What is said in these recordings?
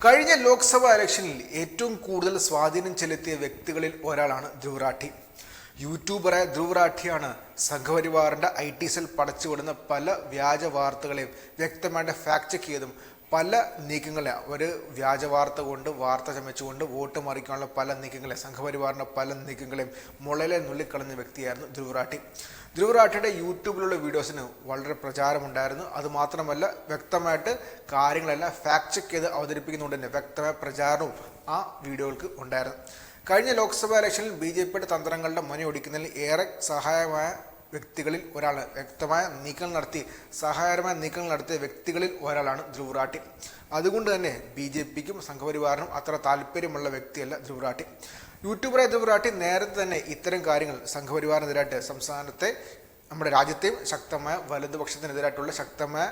കഴിഞ്ഞ ലോക്സഭാ ഇലക്ഷനിൽ ഏറ്റവും കൂടുതൽ സ്വാധീനം ചെലുത്തിയ വ്യക്തികളിൽ ഒരാളാണ് ധ്രുവ് റാഠി. യൂട്യൂബറായ ധ്രുവ് റാഠിയാണ് സംഘപരിവാറിന്റെ ഐ ടി സെൽ പടച്ചുവിടുന്ന പല വ്യാജ വാർത്തകളെയും വ്യക്തമായിട്ട് ഫാക്ട് ചെക്ക് ചെയ്തും പല നീക്കങ്ങളെ ഒരു വ്യാജ വാർത്ത കൊണ്ട് വാർത്ത ചമച്ചുകൊണ്ട് വോട്ട് മറിക്കാനുള്ള പല നീക്കങ്ങളെ സംഘപരിവാറിന്റെ പല നീക്കങ്ങളെയും മുളയിലെ നുള്ളിക്കളഞ്ഞ വ്യക്തിയായിരുന്നു ധ്രുവറാട്ടി. ധ്രുവറാട്ടിയുടെ യൂട്യൂബിലുള്ള വീഡിയോസിന് വളരെ പ്രചാരമുണ്ടായിരുന്നു. അതുമാത്രമല്ല വ്യക്തമായിട്ട് കാര്യങ്ങളെല്ലാം ഫാക്ട് ചെക്ക് ചെയ്ത് അവതരിപ്പിക്കുന്നുണ്ട് തന്നെ വ്യക്തമായ പ്രചാരണവും ആ വീഡിയോകൾക്ക് ഉണ്ടായിരുന്നു. കഴിഞ്ഞ ലോക്സഭാ ഇലക്ഷനിൽ ബി ജെ പിയുടെ തന്ത്രങ്ങളുടെ മുനയൊടിക്കുന്നതിൽ ഏറെ സഹായമായ വ്യക്തികളിൽ ഒരാളാണ് വ്യക്തമായ നീക്കങ്ങൾ നടത്തി സഹായകരമായ നീക്കങ്ങൾ നടത്തിയ വ്യക്തികളിൽ ഒരാളാണ് ധ്രുവ് റാഠി അതുകൊണ്ട് തന്നെ ബി ജെ പിക്കും സംഘപരിവാറിനും അത്ര താല്പര്യമുള്ള വ്യക്തിയല്ല ധ്രുവ് യൂട്യൂബറെ യൂട്യൂബറായ നേരത്തെ തന്നെ ഇത്തരം കാര്യങ്ങൾ സംഘപരിവാറിനെതിരായിട്ട് സംസ്ഥാനത്തെ നമ്മുടെ രാജ്യത്തെയും ശക്തമായ വലതുപക്ഷത്തിനെതിരായിട്ടുള്ള ശക്തമായ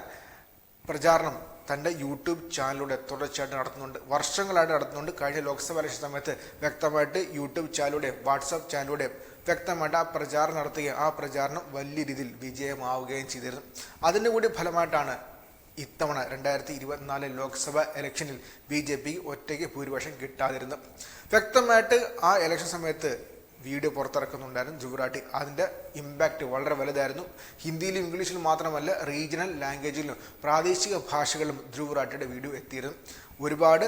പ്രചാരണം തന്റെ യൂട്യൂബ് ചാനലിലൂടെ തുടർച്ചയായിട്ട് നടത്തുന്നുണ്ട്. വർഷങ്ങളായിട്ട് നടത്തുന്നുണ്ട്. കഴിഞ്ഞ ലോക്സഭാ ഇലക്ഷൻ സമയത്ത് വ്യക്തമായിട്ട് യൂട്യൂബ് ചാനലിലൂടെ വാട്സാപ്പ് ചാനലിലൂടെ വ്യക്തമായിട്ട് ആ പ്രചാരണം നടത്തുകയും ആ പ്രചാരണം വലിയ രീതിയിൽ വിജയമാവുകയും ചെയ്തിരുന്നു. അതിന്റെ കൂടി ഫലമായിട്ടാണ് ഇത്തവണ രണ്ടായിരത്തി ഇരുപത്തിനാല് ലോക്സഭ ഇലക്ഷനിൽ ബി ജെ പി ഒറ്റയ്ക്ക് ഭൂരിപക്ഷം കിട്ടാതിരുന്നു വ്യക്തമായിട്ട് ആ ഇലക്ഷൻ സമയത്ത് വീഡിയോ പുറത്തിറക്കുന്നുണ്ടായിരുന്നു ജുവറാട്ടി അതിന്റെ ഇമ്പാക്റ്റ് വളരെ വലുതായിരുന്നു. ഹിന്ദിയിലും ഇംഗ്ലീഷിലും മാത്രമല്ല റീജിയണൽ ലാംഗ്വേജിലും പ്രാദേശിക ഭാഷകളിലും ധ്രുവറാട്ടിയുടെ വീഡിയോ എത്തിയിരുന്നു. ഒരുപാട്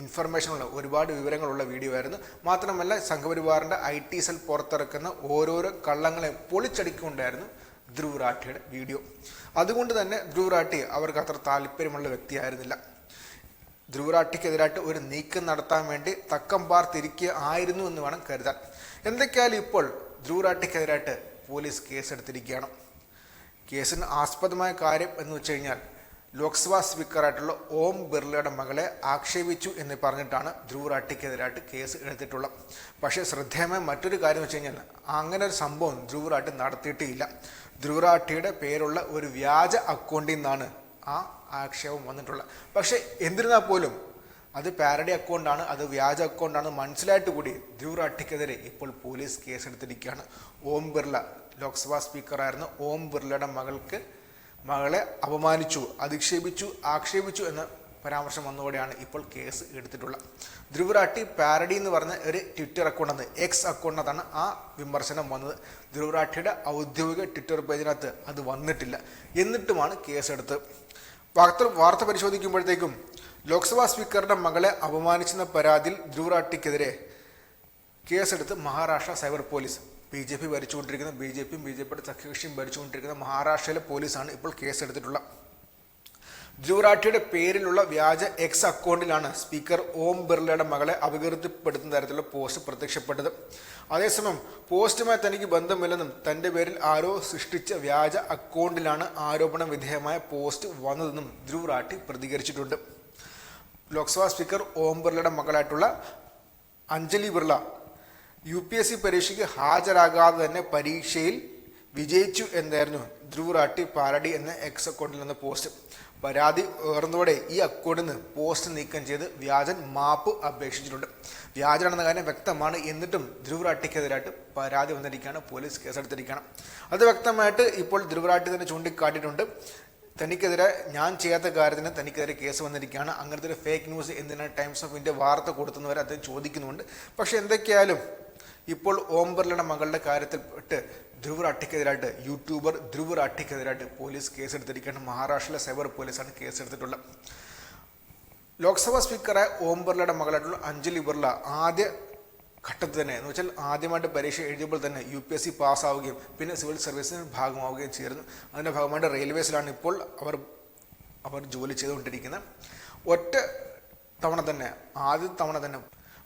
ഇൻഫർമേഷനുള്ള ഒരുപാട് വിവരങ്ങളുള്ള വീഡിയോ ആയിരുന്നു. മാത്രമല്ല സംഘപരിവാറിന്റെ ഐ ടി സെൽ പുറത്തിറക്കുന്ന ഓരോരോ കള്ളങ്ങളെ പൊളിച്ചടിക്കൊണ്ടായിരുന്നു ധ്രുവ് റാഠിയുടെ വീഡിയോ അതുകൊണ്ട് തന്നെ ധ്രുവ് റാഠി അവർക്ക് അത്ര താല്പര്യമുള്ള വ്യക്തിയായിരുന്നില്ല. ധ്രുവറാട്ടിക്കെതിരായിട്ട് ഒരു നീക്കം നടത്താൻ വേണ്ടി തക്കം പാർത്തിരിക്കുക ആയിരുന്നു എന്ന് വേണം കരുതാൻ. എന്തൊക്കെയാലും ഇപ്പോൾ ധ്രുവറാട്ടിക്കെതിരായിട്ട് പോലീസ് കേസെടുത്തിരിക്കുകയാണ്. കേസിന് ആസ്പദമായ കാര്യം എന്ന് വെച്ച് കഴിഞ്ഞാൽ ലോക്സഭാ സ്പീക്കറായിട്ടുള്ള ഓം ബിർളയുടെ മകളെ ആക്ഷേപിച്ചു എന്ന് പറഞ്ഞിട്ടാണ് ധ്രുവ് റാട്ടിക്കെതിരായിട്ട് കേസ് എടുത്തിട്ടുള്ളത്. പക്ഷേ ശ്രദ്ധേയമായ മറ്റൊരു കാര്യം വെച്ച് കഴിഞ്ഞാൽ അങ്ങനെ ഒരു സംഭവം ധ്രുവ് റാട്ടി നടത്തിയിട്ടില്ല. ധ്രുവ് റാട്ടിയുടെ പേരുള്ള ഒരു വ്യാജ അക്കൗണ്ടിൽ നിന്നാണ് ആ ആക്ഷേപം വന്നിട്ടുള്ളത്. പക്ഷേ എന്നിരുന്നാൽ പോലും അത് പാരഡി അക്കൗണ്ടാണ് അത് വ്യാജ അക്കൗണ്ടാണ് മനസ്സിലായിട്ട് കൂടി ധ്രുവ് റാട്ടിക്കെതിരെ ഇപ്പോൾ പോലീസ് കേസെടുത്തിരിക്കുകയാണ്. ഓം ബിർള ലോക്സഭാ സ്പീക്കറായിരുന്ന ഓം ബിർളയുടെ മകൾക്ക് മകളെ അപമാനിച്ചു അധിക്ഷേപിച്ചു ആക്ഷേപിച്ചു എന്ന പരാമർശം വന്നതോടെയാണ് ഇപ്പോൾ കേസ് എടുത്തിട്ടുള്ളത്. ധ്രുവരാട്ടി പാരഡി എന്ന് പറഞ്ഞ ഒരു ട്വിറ്റർ അക്കൗണ്ട് ആണ് എക്സ് അക്കൗണ്ടിനകത്താണ് ആ വിമർശനം വന്നത്. ധ്രുവരാട്ടിയുടെ ഔദ്യോഗിക ട്വിറ്റർ പേജിനകത്ത് അത് വന്നിട്ടില്ല. എന്നിട്ടുമാണ് കേസെടുത്ത് വാർത്ത വാർത്ത പരിശോധിക്കുമ്പോഴത്തേക്കും ലോക്സഭാ സ്പീക്കറുടെ മകളെ അപമാനിച്ചെന്ന പരാതിയിൽ ധ്രുവരാട്ടിക്കെതിരെ കേസെടുത്ത് Maharashtra cyber police B J P ഭരിച്ചുകൊണ്ടിരിക്കുന്ന B J പിയും ബി ജെ പിയുടെ സഖ്യകക്ഷിയും ഭരിച്ചുകൊണ്ടിരിക്കുന്ന മഹാരാഷ്ട്രയിലെ പോലീസാണ് ഇപ്പോൾ കേസെടുത്തിട്ടുള്ളത്. ധ്രുവറാഠിയുടെ പേരിലുള്ള വ്യാജ എക്സ് അക്കൗണ്ടിലാണ് സ്പീക്കർ ഓം ബിർളയുടെ മകളെ അപകീർത്തിപ്പെടുത്തുന്ന തരത്തിലുള്ള പോസ്റ്റ് പ്രത്യക്ഷപ്പെട്ടത്. അതേസമയം പോസ്റ്റുമായി തനിക്ക് ബന്ധമില്ലെന്നും തന്റെ പേരിൽ ആരോ സൃഷ്ടിച്ച വ്യാജ അക്കൗണ്ടിലാണ് ആരോപണ വിധേയമായ പോസ്റ്റ് വന്നതെന്നും ധ്രുവറാഠി പ്രതികരിച്ചിട്ടുണ്ട്. ലോക്സഭാ സ്പീക്കർ ഓം ബിർളയുടെ മകളായിട്ടുള്ള Anjali Birla U P S C പരീക്ഷയ്ക്ക് ഹാജരാകാതെ തന്നെ പരീക്ഷയിൽ വിജയിച്ചു എന്നായിരുന്നു ധ്രുവ് റാട്ടി പാരഡി എന്ന എക്സ് അക്കൗണ്ടിൽ നിന്ന് പോസ്റ്റ് പരാതി ഉയർന്നതോടെ ഈ അക്കൗണ്ടിൽ നിന്ന് പോസ്റ്റ് നീക്കം ചെയ്ത് വ്യാജൻ മാപ്പ് അപേക്ഷിച്ചിട്ടുണ്ട്. വ്യാജനാണെന്ന കാര്യം വ്യക്തമാണ്. എന്നിട്ടും ധ്രുവ് റാട്ടിക്കെതിരായിട്ട് പരാതി വന്നിരിക്കുകയാണ്. പോലീസ് കേസെടുത്തിരിക്കുകയാണ്. അത് വ്യക്തമായിട്ട് ഇപ്പോൾ ധ്രുവ് റാട്ടി തന്നെ ചൂണ്ടിക്കാട്ടിയിട്ടുണ്ട്. തനിക്കെതിരെ ഞാൻ ചെയ്യാത്ത കാര്യത്തിന് തനിക്കെതിരെ കേസ് വന്നിരിക്കുകയാണ്. അങ്ങനത്തെ ഒരു ഫേക്ക് ന്യൂസ് എന്തിനാണ് ടൈംസ് ഓഫ് ഇന്ത്യ വാർത്ത കൊടുത്തുന്നവരെ അദ്ദേഹം ചോദിക്കുന്നുണ്ട് പക്ഷെ എന്തൊക്കെയായാലും ഇപ്പോൾ ഓം ബിർളയുടെ മകളുടെ കാര്യത്തിൽ പെട്ട് ധ്രുവ് റാട്ടിക്കെതിരായിട്ട് യൂട്യൂബർ ധ്രുവ് റാട്ടിക്കെതിരായിട്ട് പോലീസ് കേസെടുത്തിരിക്കുകയാണ്. മഹാരാഷ്ട്രയിലെ സൈബർ പോലീസാണ് കേസെടുത്തിട്ടുള്ളത്. ലോക്സഭാ സ്പീക്കറായ ഓം ബിർളയുടെ മകളായിട്ടുള്ള അഞ്ജലി ബിർള ആദ്യ ഘട്ടത്തിൽ തന്നെ. എന്ന് വെച്ചാൽ ആദ്യമായിട്ട് പരീക്ഷ എഴുതിയപ്പോൾ തന്നെ യു പി എസ് സി പാസ്സാവുകയും പിന്നെ സിവിൽ സർവീസിന് ഭാഗമാവുകയും ചേർന്നു അതിന്റെ ഭാഗമായിട്ട് റെയിൽവേസിലാണ് ഇപ്പോൾ അവർ അവർ ജോലി ചെയ്തുകൊണ്ടിരിക്കുന്നത്. ഒറ്റ തവണ തന്നെ ആദ്യ തവണ തന്നെ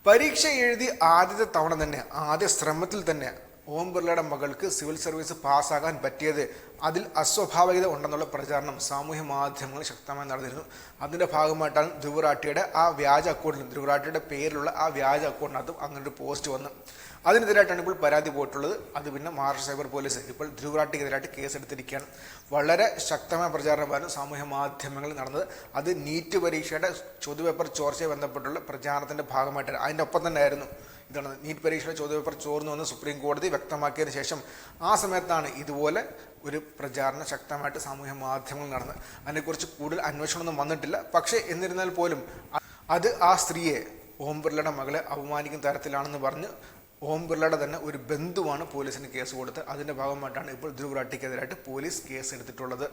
പരീക്ഷ എഴുതി ആദ്യത്തെ തവണ തന്നെ ആദ്യ ശ്രമത്തിൽ തന്നെ ഓം ബിർളയുടെ മകൾക്ക് സിവിൽ സർവീസ് പാസ്സാകാൻ പറ്റിയത് അതിൽ അസ്വാഭാവികത ഉണ്ടെന്നുള്ള പ്രചാരണം സാമൂഹ്യ മാധ്യമങ്ങളിൽ ശക്തമായി നടന്നിരുന്നു. അതിന്റെ ഭാഗമായിട്ടാണ് ധ്രുവറാട്ടിയുടെ ആ വ്യാജ അക്കൗണ്ടിലും ധ്രുവറാട്ടിയുടെ പേരിലുള്ള ആ വ്യാജ അക്കൗണ്ടിനകത്തും അങ്ങനെ ഒരു പോസ്റ്റ് വന്നു. അതിനെതിരായിട്ടാണ് ഇപ്പോൾ പരാതി പോയിട്ടുള്ളത്. അത് പിന്നെ മഹാരാഷ്ട്ര സൈബർ പോലീസ് ഇപ്പോൾ ധ്രുവറാട്ടിക്കെതിരായിട്ട് കേസെടുത്തിരിക്കുകയാണ്. വളരെ ശക്തമായ പ്രചാരണമായിരുന്നു സാമൂഹ്യ മാധ്യമങ്ങളിൽ നടന്നത്. അത് നീറ്റ് പരീക്ഷയുടെ ചോദ്യപേപ്പർ ചോർച്ചയെ ബന്ധപ്പെട്ടുള്ള പ്രചാരണത്തിന്റെ ഭാഗമായിട്ടാണ്. അതിന്റെ ഒപ്പം തന്നെ ആയിരുന്നു ഇതാണ്. നീറ്റ് പരീക്ഷയുടെ ചോദ്യപേപ്പർ ചോർന്നു വന്ന് സുപ്രീം കോടതി വ്യക്തമാക്കിയതിന് ശേഷം ആ സമയത്താണ് ഇതുപോലെ ഒരു പ്രചാരണം ശക്തമായിട്ട് സാമൂഹ്യ മാധ്യമങ്ങൾ നടന്നത് അതിനെക്കുറിച്ച് കൂടുതൽ അന്വേഷണമൊന്നും വന്നിട്ടില്ല. പക്ഷേ എന്നിരുന്നാൽ പോലും അത് ആ സ്ത്രീയെ ഓം ബിർളയുടെ മകളെ അപമാനിക്കുന്ന തരത്തിലാണെന്ന് പറഞ്ഞ് ഓം ബിർളയുടെ തന്നെ ഒരു ബന്ധുവാണ് പോലീസിന് കേസ് കൊടുത്ത് അതിന്റെ ഭാഗമായിട്ടാണ് ഇപ്പോൾ ധ്രുവ് റാട്ടിക്കെതിരായിട്ട് പോലീസ് കേസ് എടുത്തിട്ടുള്ളത്.